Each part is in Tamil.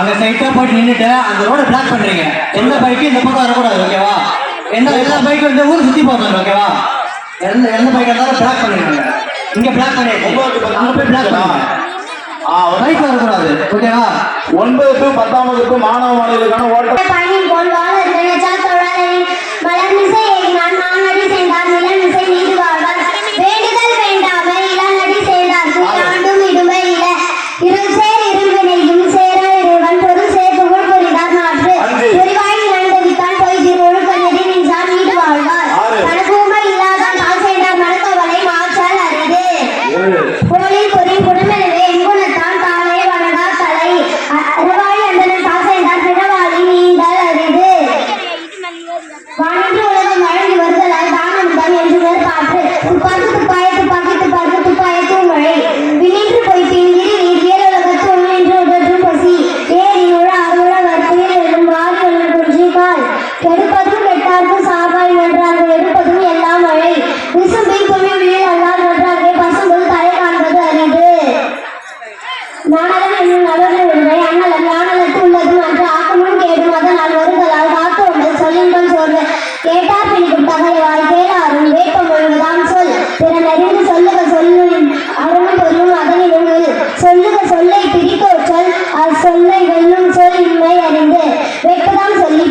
அங்க ஸ்ட்ரைட்டா போயிட்டு நின்றுட்டு அந்த ரோட பிளாக் பண்றீங்க. எந்த பைக்கு இந்த பக்கம் வரக்கூடாது ஓகேவா எந்த எல்லா பைக்கும் இந்த ஊர் சுத்தி போகாது ஓகேவா எந்த எந்த பைக் இருந்தாலும் பிளாக் பண்ணுங்க இங்க பிளாக் பண்ணிடுங்க. அங்க போய் பிளாக் பண்ணுங்க. பைக் வரக்கூடாது ஓகேவா ஒன்பதுக்கும் பத்தாவதுக்கும் மாணவ மாணவிகளுக்கான ஓட்டம் சொல்லை பிடிக்கோ சொல் அச்சொல்லை வெல்லும் சொல் இன்மை அறிந்து வெட்டுதான் சொல்லி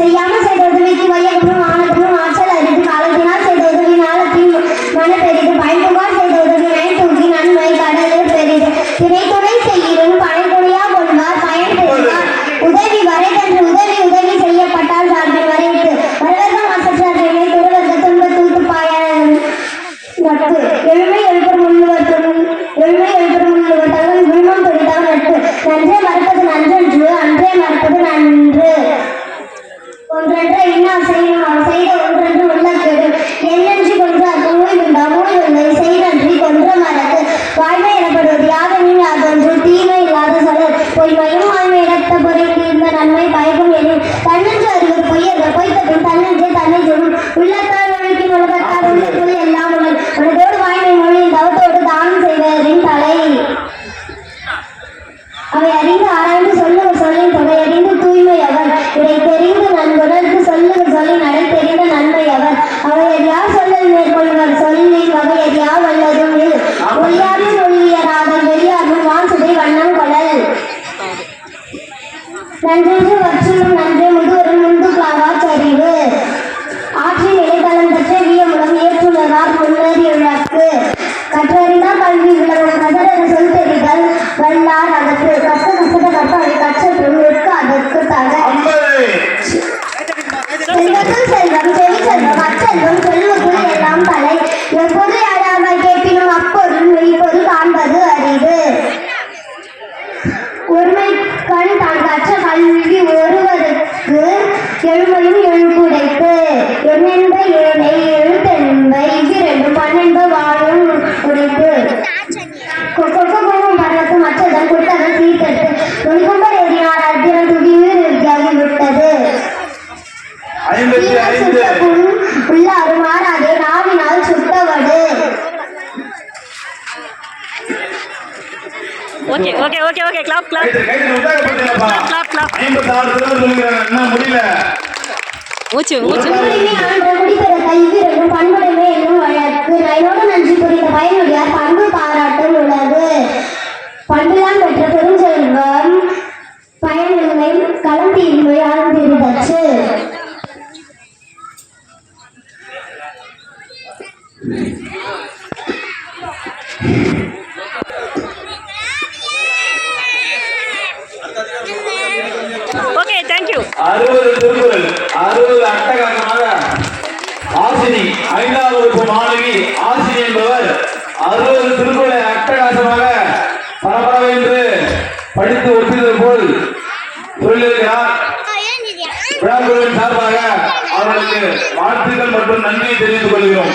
செய்யாமல் செய்த உதவிக்கு வையகமும் ஆனந்தமும் ஆற்றல் அறிந்து காலத்தினால் செய்த உதவி நாளத்தின் மன பெரிது பயன்புகார் செய்த உதவி நன் தூக்கி நன்மை கடலில் பெரிது திரைத்துணை செய்யும் பனைக்குடியா கொள்வார் பயன் பெறுவார். உதவி வரை தன்று உதவி உதவி செய்யப்பட்டால் சார்பில் வரைத்து வரவர்கள் மாசற்ற துன்பத்து துப்பாய நட்பு. நதியாக நீங்காதன்று தீமை இல்லாத சடல் பொய்மையும் okay okay okay okay clap clap clap clap என்ன முடியல. மூச்சு மூச்சு. பண்புடைமை என்னும் நன்றி புரிந்த பயனுடையார் பண்பு பாராட்டும் உள்ளது பண்புதான் பெருஞ்செல்வம் பயனில்லை களம் படித்து ஒப்பிடுவது போல் சொல்லியிருக்கிறார் விழாக்குழுவின் சார்பாக அவர்களுக்கு வாழ்த்துக்கள் மற்றும் நன்றியை தெரிவித்துக் கொள்கிறோம்.